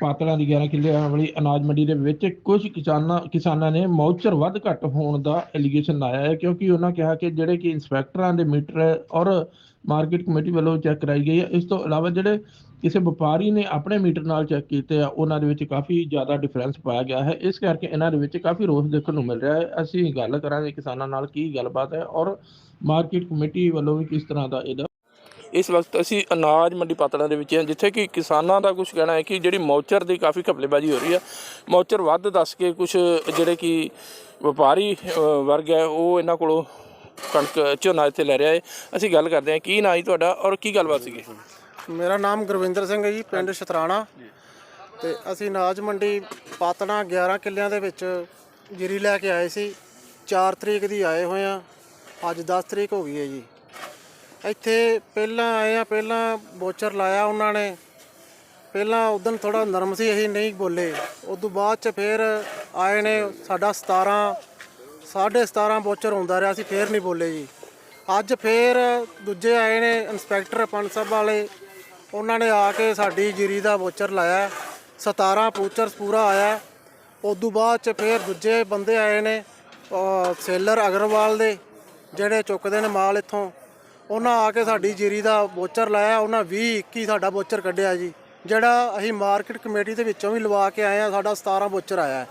ਪਾਤੜਾਂ ਦੀ 11 ਕਿੱਲਿਆਂ ਵਾਲੀ ਅਨਾਜ ਮੰਡੀ ਦੇ ਵਿੱਚ ਕੁਝ ਕਿਸਾਨਾਂ ਕਿਸਾਨਾਂ ਨੇ ਮੌਚਰ ਵੱਧ ਘੱਟ ਹੋਣ ਦਾ ਐਲੀਗੇਸ਼ਨ ਲਾਇਆ ਹੈ ਕਿਉਂਕਿ ਉਹਨਾਂ ਕਿਹਾ ਕਿ ਜਿਹੜੇ ਕਿ ਇੰਸਪੈਕਟਰਾਂ ਦੇ ਮੀਟਰ ਔਰ ਮਾਰਕੀਟ ਕਮੇਟੀ ਵੱਲੋਂ ਚੈੱਕ ਕਰਾਈ ਗਈ ਹੈ। ਇਸ ਤੋਂ ਇਲਾਵਾ ਜਿਹੜੇ ਕਿਸੇ ਵਪਾਰੀ ਨੇ ਆਪਣੇ ਮੀਟਰ ਨਾਲ ਚੈੱਕ ਕੀਤੇ ਆ, ਉਹਨਾਂ ਦੇ ਵਿੱਚ ਕਾਫੀ ਜ਼ਿਆਦਾ ਡਿਫਰੈਂਸ ਪਾਇਆ ਗਿਆ ਹੈ। ਇਸ ਕਰਕੇ ਇਹਨਾਂ ਦੇ ਵਿੱਚ ਕਾਫੀ ਰੋਸ ਦੇਖਣ ਨੂੰ ਮਿਲ ਰਿਹਾ ਹੈ। ਅਸੀਂ ਗੱਲ ਕਰਾਂਗੇ ਕਿਸਾਨਾਂ ਨਾਲ ਕੀ ਗੱਲਬਾਤ ਹੈ ਔਰ ਮਾਰਕੀਟ ਕਮੇਟੀ ਵੱਲੋਂ ਵੀ ਕਿਸ ਤਰ੍ਹਾਂ ਦਾ ਇਹਦਾ ਇਸ ਵਕਤ ਅਸੀਂ ਅਨਾਜ ਮੰਡੀ ਪਾਤੜਾਂ ਦੇ ਵਿੱਚ ਹਾਂ ਜਿੱਥੇ ਕਿ ਕਿਸਾਨਾਂ ਦਾ ਕੁਝ ਕਹਿਣਾ ਹੈ ਕਿ ਜਿਹੜੀ ਮੌਚਰ ਦੀ ਕਾਫੀ ਘਪਲੇਬਾਜ਼ੀ ਹੋ ਰਹੀ ਹੈ। ਮੌਚਰ ਵੱਧ ਦੱਸ ਕੇ ਕੁਝ ਜਿਹੜੇ ਕਿ ਵਪਾਰੀ ਵਰਗ ਹੈ ਉਹ ਇਹਨਾਂ ਕੋਲੋਂ ਕਣਕ ਝੋਨਾ ਇੱਥੇ ਲੈ ਰਿਹਾ ਹੈ। ਅਸੀਂ ਗੱਲ ਕਰਦੇ ਹਾਂ ਕੀ ਨਾਂ ਜੀ ਤੁਹਾਡਾ ਔਰ ਕੀ ਗੱਲਬਾਤ ਸੀਗੀ? ਮੇਰਾ ਨਾਮ ਗੁਰਵਿੰਦਰ ਸਿੰਘ ਹੈ ਜੀ ਪਿੰਡ ਸ਼ਤਰਾਣਾ। ਤੇ ਅਸੀਂ ਅਨਾਜ ਮੰਡੀ ਪਾਤਣਾ 11 ਕਿੱਲਿਆਂ ਦੇ ਵਿੱਚ ਜੀਰੀ ਲੈ ਕੇ ਆਏ ਸੀ। 4 ਤਰੀਕ ਦੀ ਆਏ ਹੋਏ ਆ ਅੱਜ 10 ਤਰੀਕ ਹੋ ਗਈ ਹੈ ਜੀ। ਇੱਥੇ ਪਹਿਲਾਂ ਆਏ ਆ, ਪਹਿਲਾਂ ਬੋਚਰ ਲਾਇਆ ਉਹਨਾਂ ਨੇ। ਪਹਿਲਾਂ ਉਦੋਂ ਥੋੜਾ ਨਰਮ ਸੀ, ਅਸੀਂ ਨਹੀਂ ਬੋਲੇ। ਉਸ ਤੋਂ ਬਾਅਦ ਚ ਫਿਰ ਆਏ ਨੇ, ਸਾਡਾ 17 ਸਾਢੇ 17 ਬੋਚਰ ਹੁੰਦਾ ਰਿਹਾ ਸੀ ਫੇਰ ਨਹੀਂ ਬੋਲੇ ਜੀ। ਅੱਜ ਫੇਰ ਦੂਜੇ ਆਏ ਨੇ, ਇੰਸਪੈਕਟਰ ਪੰਜ ਸਾਹਿਬ ਵਾਲੇ। ਉਹਨਾਂ ਨੇ ਆ ਕੇ ਸਾਡੀ ਜੀਰੀ ਦਾ ਬੋਚਰ ਲਾਇਆ। 17 ਪੂਚਰਸ ਪੂਰਾ ਆਇਆ। ਉਸ ਤੋਂ ਬਾਅਦ ਚ ਫੇਰ ਦੂਜੇ ਬੰਦੇ ਆਏ ਨੇ ਸੇਲਰ ਅਗਰਵਾਲ ਦੇ, ਜਿਹੜੇ ਚੁੱਕਦੇ ਨੇ ਮਾਲ ਇੱਥੋਂ। ਉਹਨਾਂ ਆ ਕੇ ਸਾਡੀ ਜੀਰੀ ਦਾ ਬੋਚਰ ਲਾਇਆ, ਉਹਨਾਂ 20 21 ਸਾਡਾ ਬੋਚਰ ਕੱਢਿਆ ਜੀ। ਜਿਹੜਾ ਅਸੀਂ ਮਾਰਕੀਟ ਕਮੇਟੀ ਦੇ ਵਿੱਚੋਂ ਵੀ ਲਵਾ ਕੇ ਆਏ ਆ, ਸਾਡਾ 17 ਬੋਚਰ ਆਇਆ ਹੈ।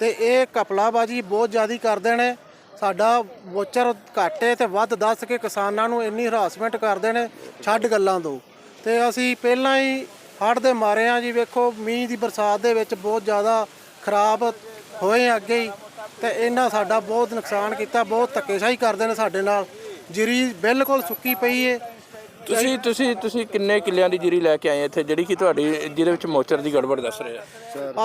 ਤੇ ਇਹ ਕਪਲਾਬਾਜੀ ਬਹੁਤ ਜ਼ਿਆਦਾ ਕਰਦੇ ਨੇ। ਸਾਡਾ ਬੋਚਰ ਘਾਟੇ ਤੇ ਵੱਧ ਦੱਸ ਕੇ ਕਿਸਾਨਾਂ ਨੂੰ ਇੰਨੀ ਹਰਾਸਮੈਂਟ ਕਰਦੇ ਨੇ, ਛੱਡ ਗੱਲਾਂ ਤੋਂ ਤੇ ਅਸੀਂ ਪਹਿਲਾਂ ਹੀ ਹੜ੍ਹ ਦੇ ਮਾਰੇ ਆ ਜੀ, ਵੇਖੋ ਮੀਂਹ ਦੀ ਬਰਸਾਤ ਦੇ ਵਿੱਚ ਬਹੁਤ ਜ਼ਿਆਦਾ ਖਰਾਬ ਹੋਏ ਆ ਅੱਗੇ ਹੀ। ਤੇ ਇਹਨਾਂ ਸਾਡਾ ਬਹੁਤ ਨੁਕਸਾਨ ਕੀਤਾ, ਬਹੁਤ ਧੱਕੇਸ਼ਾਹੀ ਕਰਦੇ ਨੇ ਸਾਡੇ ਨਾਲ। ਜੀਰੀ ਬਿਲਕੁਲ ਸੁੱਕੀ ਪਈ ਏ। ਤੁਸੀਂ ਤੁਸੀਂ ਤੁਸੀਂ ਕਿੰਨੇ ਕਿੱਲਿਆਂ ਦੀ ਜੀਰੀ ਲੈ ਕੇ ਆਏ ਇੱਥੇ ਜਿਹੜੀ ਕਿ ਤੁਹਾਡੀ ਜਿਹਦੇ ਵਿੱਚ ਮੌਚਰ ਦੀ ਗੜਬੜ ਦੱਸ ਰਹੇ ਆ?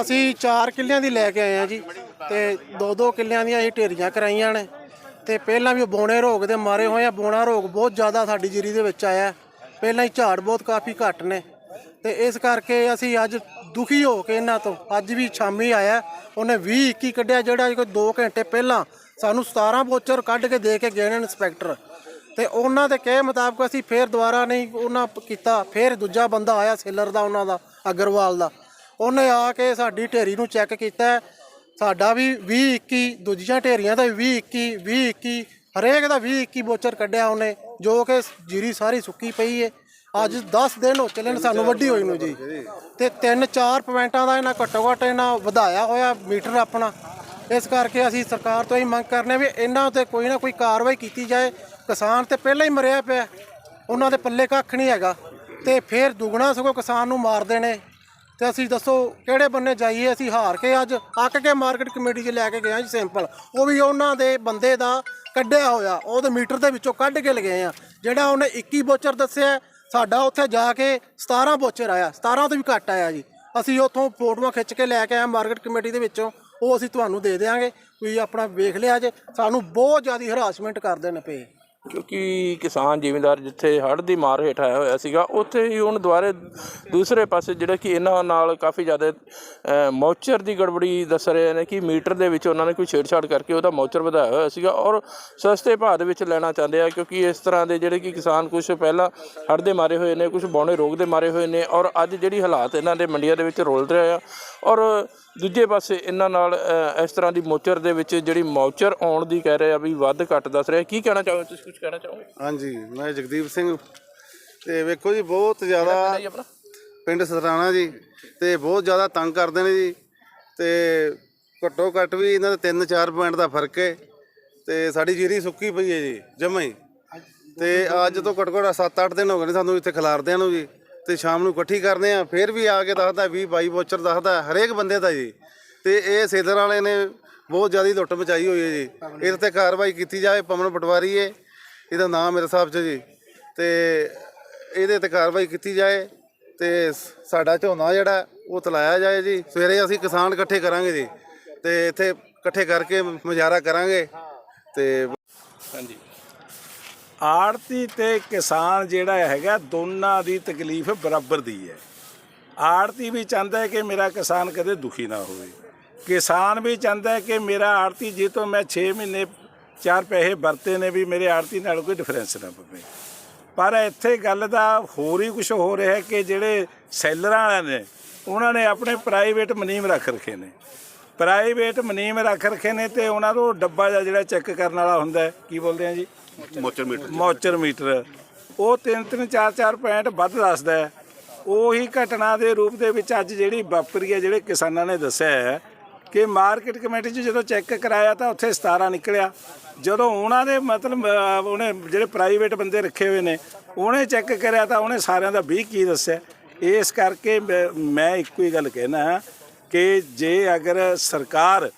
ਅਸੀਂ 4 ਕਿੱਲਿਆਂ ਦੀ ਲੈ ਕੇ ਆਏ ਆ ਜੀ ਤੇ 2-2 ਕਿੱਲਿਆਂ ਦੀਆਂ ਅਸੀਂ ਢੇਰੀਆਂ ਕਰਾਈਆਂ ਨੇ। ਤੇ ਪਹਿਲਾਂ ਵੀ ਉਹ ਬੋਣੇ ਰੋਗ ਦੇ ਮਾਰੇ ਹੋਏ ਆ ਬੋਣਾ ਰੋਗ ਬਹੁਤ ਜ਼ਿਆਦਾ ਸਾਡੀ ਜੀਰੀ ਦੇ ਵਿੱਚ ਆਇਆ। ਪਹਿਲਾਂ ਹੀ ਝਾੜ ਬਹੁਤ ਕਾਫੀ ਘੱਟ ਨੇ। ਤੇ ਇਸ ਕਰਕੇ ਅਸੀਂ ਅੱਜ ਦੁਖੀ ਹੋ ਕੇ ਇਹਨਾਂ ਤੋਂ ਅੱਜ ਵੀ ਸ਼ਾਮੀ ਆਇਆ ਉਹਨੇ 20 21 ਕੱਢਿਆ ਜਿਹੜਾ ਕੋਈ 2 ਘੰਟੇ ਪਹਿਲਾਂ ਸਾਨੂੰ 17 ਬੋਚਰ ਕੱਢ ਕੇ ਦੇ ਕੇ ਗਏ ਨੇ ਇੰਸਪੈਕਟਰ ਤੇ ਉਹਨਾਂ ਦੇ ਕਹੇ ਮੁਤਾਬਕ ਅਸੀਂ ਫੇਰ ਦੁਬਾਰਾ ਨਹੀਂ ਉਹਨਾਂ ਕੀਤਾ, ਫੇਰ ਦੂਜਾ ਬੰਦਾ ਆਇਆ ਸੇਲਰ ਦਾ, ਉਹਨਾਂ ਦਾ, ਅਗਰਵਾਲ ਦਾ। ਉਹਨੇ ਆ ਕੇ ਸਾਡੀ ਢੇਰੀ ਨੂੰ ਚੈੱਕ ਕੀਤਾ। ਸਾਡਾ ਵੀ 20 21 ਦੂਜੀਆਂ ਢੇਰੀਆਂ ਦਾ ਵੀ 20 21 20 21 ਹਰੇਕ ਦਾ 20 21 ਬੋਚਰ ਕੱਢਿਆ ਉਹਨੇ, ਜੋ ਕਿ ਜੀਰੀ ਸਾਰੀ ਸੁੱਕੀ ਪਈ ਏ। ਅੱਜ 10 ਦਿਨ ਹੋ ਚੱਲੇ ਨੇ ਸਾਨੂੰ ਵੱਡੀ ਹੋਈ ਨੂੰ ਜੀ। ਤੇ 3-4 ਪੁਆਇੰਟਾਂ ਦਾ ਇਹਨਾਂ ਘੱਟੋ ਘੱਟ ਇਹਨਾਂ ਵਧਾਇਆ ਹੋਇਆ ਮੀਟਰ ਆਪਣਾ। ਇਸ ਕਰਕੇ ਅਸੀਂ ਸਰਕਾਰ ਤੋਂ ਇਹ ਮੰਗ ਕਰਨੇ ਵੀ ਇਹਨਾਂ ਤੇ ਕੋਈ ਨਾ ਕੋਈ ਕਾਰਵਾਈ ਕੀਤੀ ਜਾਏ। ਕਿਸਾਨ ਤੇ ਪਹਿਲਾਂ ਹੀ ਮਰਿਆ ਪਿਆ। ਉਹਨਾਂ ਦੇ ਪੱਲੇ ਕੱਖ ਨਹੀਂ ਹੈਗਾ। ਤੇ ਫਿਰ ਦੁਗਣਾ ਸਗੋਂ ਕਿਸਾਨ ਨੂੰ ਮਾਰਦੇ ਨੇ। ਤੇ ਅਸੀਂ ਦੱਸੋ ਕਿਹੜੇ ਬੰਨੇ ਜਾਈਏ? ਅਸੀਂ ਹਾਰ ਕੇ ਅੱਜ ਅੱਕ ਕੇ ਮਾਰਕੀਟ ਕਮੇਟੀ 'ਚ ਲੈ ਕੇ ਗਏ ਹਾਂ ਜੀ ਸੈਂਪਲ ਉਹ ਵੀ ਉਹਨਾਂ ਦੇ ਬੰਦੇ ਦਾ ਕੱਢਿਆ ਹੋਇਆ। ਉਹਦੇ ਮੀਟਰ ਦੇ ਵਿੱਚੋਂ ਕੱਢ ਕੇ ਲਗਏ ਆ। ਜਿਹੜਾ ਉਹਨੇ 21 ਬੋਚਰ ਦੱਸਿਆ ਸਾਡਾ ਉੱਥੇ ਜਾ ਕੇ 17 ਬੋਚਰ ਆਇਆ। 17 ਤੋਂ ਵੀ ਘੱਟ ਆਇਆ ਜੀ। ਅਸੀਂ ਉੱਥੋਂ ਫੋਟੋਆਂ ਖਿੱਚ ਕੇ ਲੈ ਕੇ ਆਏ ਮਾਰਕੀਟ ਕਮੇਟੀ ਦੇ ਵਿੱਚੋਂ। ਉਹ ਅਸੀਂ ਤੁਹਾਨੂੰ ਦੇ ਦੇਵਾਂਗੇ ਤੁਸੀਂ ਆਪਣਾ ਵੇਖ ਲਿਆ ਜੇ। ਸਾਨੂੰ ਬਹੁਤ ਜ਼ਿਆਦਾ ਹਰਾਸਮੈਂਟ ਕਰਦੇ ਨੇ ਪਏ। ਕਿਉਂਕਿ ਕਿਸਾਨ ਜ਼ਿਮੀਂਦਾਰ ਜਿੱਥੇ ਹੜ੍ਹ ਦੀ ਮਾਰ ਹੇਠ ਆਇਆ ਹੋਇਆ ਸੀਗਾ ਉੱਥੇ ਹੀ ਹੁਣ ਦੁਬਾਰੇ ਦੂਸਰੇ ਪਾਸੇ ਜਿਹੜਾ ਕਿ ਇਹਨਾਂ ਨਾਲ ਕਾਫੀ ਜ਼ਿਆਦਾ ਅ, ਮੌਚਰ ਦੀ ਗੜਬੜੀ ਦੱਸ ਰਹੇ ਨੇ ਕਿ ਮੀਟਰ ਦੇ ਵਿੱਚ ਉਹਨਾਂ ਨੇ ਕੋਈ ਛੇੜਛਾੜ ਕਰਕੇ ਉਹਦਾ ਮੌਚਰ ਵਧਾਇਆ ਹੋਇਆ ਸੀਗਾ ਔਰ ਸਸਤੇ ਭਾਅ ਦੇ ਵਿੱਚ ਲੈਣਾ ਚਾਹੁੰਦੇ ਆ ਕਿਉਂਕਿ ਇਸ ਤਰ੍ਹਾਂ ਦੇ ਜਿਹੜੇ ਕਿ ਕਿਸਾਨ ਕੁਝ ਪਹਿਲਾਂ ਹੜ੍ਹ ਦੇ ਮਾਰੇ ਹੋਏ ਨੇ ਕੁਝ ਬੌਣੇ ਰੋਗ ਦੇ ਮਾਰੇ ਹੋਏ ਨੇ ਔਰ ਅੱਜ ਜਿਹੜੀ ਹਾਲਾਤ ਇਹਨਾਂ ਦੇ ਮੰਡੀਆਂ ਦੇ ਵਿੱਚ ਰੋਲ ਰਿਹਾ ਆ ਔਰ ਦੂਜੇ ਪਾਸੇ ਇਹਨਾਂ ਨਾਲ ਇਸ ਤਰ੍ਹਾਂ ਦੀ ਮੌਚਰ ਦੇ ਵਿੱਚ ਜਿਹੜੀ ਮੌਚਰ ਆਉਣ ਦੀ ਕਹਿ ਰਹੇ ਆ ਵੀ ਵੱਧ ਘੱਟ ਦੱਸ ਰਿਹਾ ਕੀ ਕਹਿਣਾ ਚਾਹੋਗੇ ਤੁਸੀਂ? ਕੁਝ ਕਹਿਣਾ ਚਾਹੋਗੇ? ਹਾਂਜੀ ਮੈਂ ਜਗਦੀਪ ਸਿੰਘ। ਤੇ ਵੇਖੋ ਜੀ ਬਹੁਤ ਜ਼ਿਆਦਾ ਆਪਣਾ? ਪਿੰਡ ਸਤਰਾਣਾ ਜੀ। ਤੇ ਬਹੁਤ ਜ਼ਿਆਦਾ ਤੰਗ ਕਰਦੇ ਨੇ ਜੀ। ਤੇ ਘੱਟੋ ਘੱਟ ਵੀ ਇਹਨਾਂ ਦੇ 3-4 ਪੁਆਇੰਟ ਦਾ ਫ਼ਰਕ ਹੈ। ਤੇ ਸਾਡੀ ਜੀਰੀ ਸੁੱਕੀ ਪਈ ਹੈ ਜੀ ਜਮਾਂ ਹੀ। ਤੇ ਅੱਜ ਤੋਂ ਘੱਟੋ ਘੱਟ 7-8 ਦਿਨ ਹੋ ਗਏ ਨੇ ਸਾਨੂੰ ਇੱਥੇ ਖਿਲਾਰਦਿਆਂ ਨੂੰ ਜੀ ਤੇ ਸ਼ਾਮ ਨੂੰ ਇਕੱਠੀ ਕਰਦੇ ਆ ਫਿਰ ਵੀ ਆ ਕੇ ਦੱਸਦਾ 20 22 ਬੋਚਰ ਦੱਸਦਾ ਹਰੇਕ ਬੰਦੇ ਦਾ ਜੀ। ਤੇ ਇਹ ਸੇਲਰ ਵਾਲੇ ਨੇ ਬਹੁਤ ਜ਼ਿਆਦਾ ਲੁੱਟ ਮਚਾਈ ਹੋਈ ਹੈ ਜੀ। ਇਹਦੇ ਤੇ ਕਾਰਵਾਈ ਕੀਤੀ ਜਾਵੇ ਪਵਨ ਪਟਵਾਰੀ ਹੈ। ਇਹਦਾ ਨਾਮ ਮੇਰੇ ਹਿਸਾਬ 'ਚ ਜੀ। ਤੇ ਇਹਦੇ ਤੇ ਕਾਰਵਾਈ ਕੀਤੀ ਜਾਏ ਤੇ ਸਾਡਾ ਝੋਨਾ ਜਿਹੜਾ, ਉਹ ਤਲਾਇਆ ਜਾਏ ਜੀ। ਸਵੇਰੇ ਅਸੀਂ ਕਿਸਾਨ ਇਕੱਠੇ ਕਰਾਂਗੇ ਜੀ। ਤੇ ਇੱਥੇ ਇਕੱਠੇ ਕਰਕੇ ਮੁਜ਼ਾਹਰਾ ਕਰਾਂਗੇ। ਤੇ ਹਾਂਜੀ। ਆੜਤੀ ਤੇ ਕਿਸਾਨ ਜਿਹੜਾ ਹੈਗਾ, ਦੋਨਾਂ ਦੀ ਤਕਲੀਫ ਬਰਾਬਰ ਦੀ ਹੈ। ਆੜਤੀ ਵੀ ਚਾਹੁੰਦਾ ਹੈ ਕਿ ਮੇਰਾ ਕਿਸਾਨ ਕਦੇ ਦੁਖੀ ਨਾ ਹੋਵੇ। ਕਿਸਾਨ ਵੀ ਚਾਹੁੰਦਾ ਹੈ ਕਿ ਮੇਰਾ ਆੜਤੀ ਜੇ ਤੋਂ ਮੈਂ 6 ਮਹੀਨੇ ਚਾਰ ਪੈਸੇ ਵਰਤੇ ਨੇ ਵੀ ਮੇਰੇ ਆੜਤੀ ਨਾਲ ਕੋਈ ਡਿਫਰੈਂਸ ਨਾ ਪਵੇ। ਪਰ ਇੱਥੇ ਗੱਲ ਦਾ ਹੋਰ ਹੀ ਕੁਝ ਹੋ ਰਿਹਾ ਕਿ ਜਿਹੜੇ ਸੈਲਰਾਂ ਵਾਲੇ ਨੇ ਉਹਨਾਂ ਨੇ ਆਪਣੇ ਪ੍ਰਾਈਵੇਟ ਮਨੀਮ ਰੱਖ ਰੱਖੇ ਨੇ। ਪ੍ਰਾਈਵੇਟ ਮਨੀਮ ਰੱਖ ਰੱਖੇ ਨੇ ਤੇ ਉਹਨਾਂ ਤੋਂ ਡੱਬਾ ਜਿਹਾ ਜਿਹੜਾ ਚੈੱਕ ਕਰਨ ਵਾਲਾ ਹੁੰਦਾ ਕੀ ਬੋਲਦੇ ਆ ਜੀ? ਮੋਚਰ ਮੀਟਰ ਮੋਚਰ ਮੀਟਰ। ਉਹ ਤਿੰਨ ਤਿੰਨ ਚਾਰ ਚਾਰ ਪੁਆਇੰਟ ਵੱਧ ਦੱਸਦਾ ਉਹੀ ਘਟਨਾ ਦੇ ਰੂਪ ਦੇ ਵਿੱਚ ਅੱਜ ਜਿਹੜੀ ਵਾਪਰੀ ਹੈ ਜਿਹੜੇ ਕਿਸਾਨਾਂ ਨੇ ਦੱਸਿਆ ਹੈ ਕਿ ਮਾਰਕੀਟ ਕਮੇਟੀ 'ਚ ਜਦੋਂ ਚੈੱਕ ਕਰਾਇਆ ਤਾਂ ਉੱਥੇ 17 ਨਿਕਲਿਆ। ਜਦੋਂ ਉਹਨਾਂ ਦੇ ਮਤਲਬ ਅਹ, ਉਹਨੇ ਜਿਹੜੇ ਪ੍ਰਾਈਵੇਟ ਬੰਦੇ ਰੱਖੇ ਹੋਏ ਨੇ ਉਹਨੇ ਚੈੱਕ ਕਰਿਆ ਤਾਂ ਉਹਨੇ ਸਾਰਿਆਂ ਦਾ 20 ਕੀ ਦੱਸਿਆ। ਇਸ ਕਰਕੇ ਮੈਂ- ਮੈਂ ਇੱਕੋ ਹੀ ਗੱਲ ਕਹਿਣਾ ਕਿ ਜੇ ਅਗਰ ਸਰਕਾਰ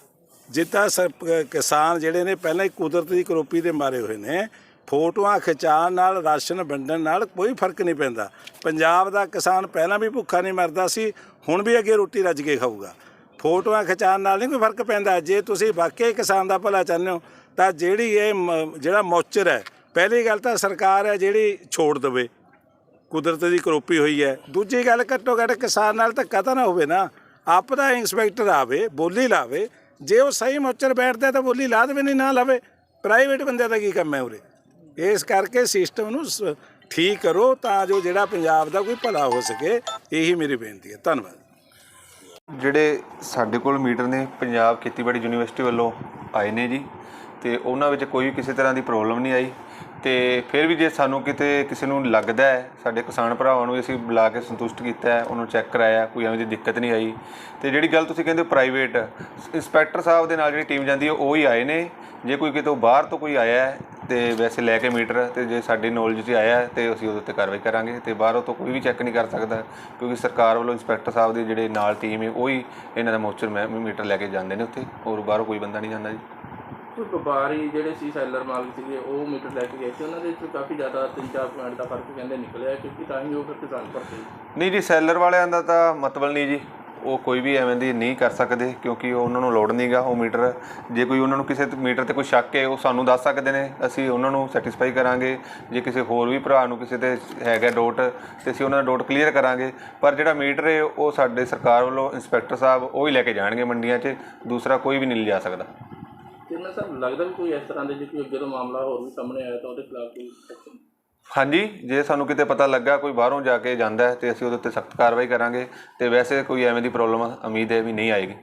ਜਿੱਦਾਂ ਸਰ- ਕ- ਕਿਸਾਨ ਜਿਹੜੇ ਨੇ ਪਹਿਲਾਂ ਹੀ ਕੁਦਰਤ ਦੀ ਕਰੋਪੀ ਦੇ ਮਾਰੇ ਹੋਏ ਨੇ ਫੋਟੋਆਂ ਖਿਚਾਉਣ ਨਾਲ ਰਾਸ਼ਨ ਵੰਡਣ ਨਾਲ ਕੋਈ ਫ਼ਰਕ ਨਹੀਂ ਪੈਂਦਾ। ਪੰਜਾਬ ਦਾ ਕਿਸਾਨ ਪਹਿਲਾਂ ਵੀ ਭੁੱਖਾ ਨਹੀਂ ਮਰਦਾ ਸੀ ਹੁਣ ਵੀ ਅੱਗੇ ਰੋਟੀ ਰੱਜ ਕੇ ਖਾਊਗਾ। ਫੋਟੋਆਂ ਖਿਚਾਉਣ ਨਾਲ ਨਹੀਂ ਕੋਈ ਫ਼ਰਕ ਪੈਂਦਾ। ਜੇ ਤੁਸੀਂ ਵਾਕਈ ਕਿਸਾਨ ਦਾ ਭਲਾ ਚਾਹੁੰਦੇ ਹੋ, ਤਾਂ ਜਿਹੜੀ ਇਹ ਮ- ਜਿਹੜਾ ਮੌਚਰ ਹੈ, ਪਹਿਲੀ ਗੱਲ ਤਾਂ ਸਰਕਾਰ ਹੈ ਜਿਹੜੀ ਛੋੜ ਦੇਵੇ। ਕੁਦਰਤ ਦੀ ਕਰੋਪੀ ਹੋਈ ਹੈ। ਦੂਜੀ ਗੱਲ, ਘੱਟੋ ਘੱਟ ਕਿਸਾਨ ਨਾਲ ਧੱਕਾ ਤਾਂ ਨਾ ਹੋਵੇ ਨਾ। ਆਪ ਦਾ ਇੰਸਪੈਕਟਰ ਆਵੇ, ਬੋਲੀ ਲਾਵੇ। ਜੇ ਉਹ ਸਹੀ ਮੌਚਰ ਬੈਠਦਾ ਤਾਂ ਬੋਲੀ ਲਾ ਦੇਵੇ, ਨਹੀਂ ਨਾ ਲਾਵੇ। ਪ੍ਰਾਈਵੇਟ ਬੰਦੇ ਦਾ ਕੀ ਕੰਮ ਹੈ ਉਰੇ? ਇਸ ਕਰਕੇ ਸਿਸਟਮ ਨੂੰ ਸ- ਠੀਕ ਕਰੋ ਤਾਂ ਜੋ ਜਿਹੜਾ ਪੰਜਾਬ ਦਾ ਕੋਈ ਭਲਾ ਹੋ ਸਕੇ, ਇਹੀ ਮੇਰੀ ਬੇਨਤੀ ਹੈ। ਧੰਨਵਾਦ। ਜਿਹੜੇ ਸਾਡੇ ਕੋਲ ਮੀਟਰ ਨੇ, ਪੰਜਾਬ ਖੇਤੀਬਾੜੀ ਯੂਨੀਵਰਸਿਟੀ ਵੱਲੋਂ ਆਏ ਨੇ ਜੀ, ਤੇ ਉਹਨਾਂ ਵਿੱਚ ਕੋਈ ਕਿਸੇ ਤਰ੍ਹਾਂ ਦੀ ਪ੍ਰੋਬਲਮ ਨਹੀਂ ਆਈ। ਤੇ ਫਿਰ ਵੀ ਜੇ ਸਾਨੂੰ ਕਿਤੇ ਕਿਸੇ ਨੂੰ ਲੱਗਦਾ ਹੈ, ਸਾਡੇ ਕਿਸਾਨ ਭਰਾਵਾਂ ਨੂੰ ਅਸੀਂ ਬੁਲਾ ਕੇ ਸੰਤੁਸ਼ਟ ਕੀਤਾ ਹੈ, ਉਹਨਾਂ ਚੈੱਕ ਕਰਾਇਆ, ਕੋਈ ਐਵੇਂ ਦੀ ਦਿੱਕਤ ਨਹੀਂ ਆਈ। ਤੇ ਜਿਹੜੀ ਗੱਲ ਤੁਸੀਂ ਕਹਿੰਦੇ ਪ੍ਰਾਈਵੇਟ, ਇੰਸਪੈਕਟਰ ਸਾਹਿਬ ਦੇ ਨਾਲ ਜਿਹੜੀ ਟੀਮ ਜਾਂਦੀ ਹੈ, ਉਹ ਹੀ ਆਏ ਨੇ। ਜੇ ਕੋਈ ਕਿਤੋਂ ਬਾਹਰ ਤੋਂ ਕੋਈ ਆਇਆ ਹੈ ਤੇ ਵੈਸੇ ਲੈ ਕੇ ਮੀਟਰ ਤੇ ਜੇ ਸਾਡੀ ਨੌਲੇਜ 'ਚ ਆਇਆ ਤੇ ਅਸੀਂ ਉਹਦੇ ਉੱਤੇ ਕਾਰਵਾਈ ਕਰਾਂਗੇ ਤੇ ਬਾਹਰੋਂ ਤੋਂ ਕੋਈ ਵੀ ਚੈੱਕ ਨਹੀਂ ਕਰ ਸਕਦਾ ਕਿਉਂਕਿ ਸਰਕਾਰ ਵੱਲੋਂ ਇੰਸਪੈਕਟਰ ਸਾਹਿਬ ਦੀ ਜਿਹੜੇ ਨਾਲ ਟੀਮ ਹੈ ਉਹ ਹੀ ਇਹਨਾਂ ਦਾ ਮੋਚਰ ਮੀਟਰ ਲੈ ਕੇ ਜਾਂਦੇ ਨੇ ਉੱਥੇ ਹੋਰ ਬਾਹਰੋਂ ਕੋਈ ਬੰਦਾ ਨਹੀਂ ਜਾਂਦਾ ਜੀ। ਕੋਈ ਵਪਾਰੀ ਜਿਹੜੇ ਸੀ ਸੈਲਰ ਮਾਲਕ ਸੀਗੇ ਉਹ ਮੀਟਰ ਲੈ ਕੇ ਗਏ ਸੀ। ਉਹਨਾਂ ਦੇ ਵਿੱਚ ਕਾਫੀ ਜ਼ਿਆਦਾ 3-4 ਪੁਆਇੰਟ ਦਾ ਫ਼ਰਕ ਕਹਿੰਦੇ ਨਿਕਲਿਆ ਕਿਉਂਕਿ ਤਾਂ ਹੀ ਉਹ ਫਿਰ ਕਿਸਾਨ ਭਰਤੇ। ਨਹੀਂ ਜੀ ਸੈਲਰ ਵਾਲਿਆਂ ਦਾ ਤਾਂ ਮਤਲਬ ਨਹੀਂ ਜੀ। ਉਹ ਕੋਈ ਵੀ ਐਵੇਂ ਦੀ ਨਹੀਂ ਕਰ ਸਕਦੇ ਕਿਉਂਕਿ ਉਹ ਉਹਨਾਂ ਨੂੰ ਲੋੜ ਨਹੀਂਗਾ, ਉਹ ਮੀਟਰ, ਜੇ ਕੋਈ ਉਹਨਾਂ ਨੂੰ ਕਿਸੇ ਮੀਟਰ ਤੇ ਕੋਈ ਸ਼ੱਕ ਹੈ, ਉਹ ਸਾਨੂੰ ਦੱਸ ਸਕਦੇ ਨੇ, ਅਸੀਂ ਉਹਨਾਂ ਨੂੰ ਸੈਟੀਸਫਾਈ ਕਰਾਂਗੇ। ਜੇ ਕਿਸੇ ਹੋਰ ਵੀ ਭਰਾ ਨੂੰ ਕਿਸੇ ਤੇ ਹੈਗਾ ਡਾਊਟ ਤੇ ਅਸੀਂ ਉਹਨਾਂ ਦਾ ਡਾਊਟ ਕਲੀਅਰ ਕਰਾਂਗੇ। ਪਰ ਜਿਹੜਾ ਮੀਟਰ ਹੈ, ਉਹ ਸਾਡੇ ਸਰਕਾਰ ਵੱਲੋਂ ਇੰਸਪੈਕਟਰ ਸਾਹਿਬ ਉਹ ਹੀ ਲੈ ਕੇ ਜਾਣਗੇ ਮੰਡੀਆਂ 'ਚ, ਦੂਸਰਾ ਕੋਈ ਵੀ ਨਹੀਂ ਲਿਜਾ ਸਕਦਾ। ਤੇ ਮੈਂ ਸਰ, ਲੱਗਦਾ ਵੀ ਕੋਈ ਇਸ ਤਰ੍ਹਾਂ ਦੇ ਜੇ ਕੋਈ ਅੱਗੇ ਤੋਂ ਮਾਮਲਾ ਹੋਰ ਵੀ ਸਾਹਮਣੇ ਆਇਆ ਤਾਂ ਉਹਦੇ ਖਿਲਾਫ ਕੋਈ ਹਾਂਜੀ, ਜੇ ਸਾਨੂੰ ਕਿਤੇ ਪਤਾ ਲੱਗਾ, ਕੋਈ ਬਾਹਰੋਂ ਜਾ ਕੇ ਜਾਂਦਾ ਹੈ ਤੇ ਅਸੀਂ ਉਹਦੇ ਉੱਤੇ ਸਖਤ ਕਾਰਵਾਈ ਕਰਾਂਗੇ ਤੇ ਵੈਸੇ ਕੋਈ ਐਵੇਂ ਦੀ ਪ੍ਰੋਬਲਮ ਉਮੀਦ ਹੈ ਵੀ ਨਹੀਂ ਆਏਗੀ।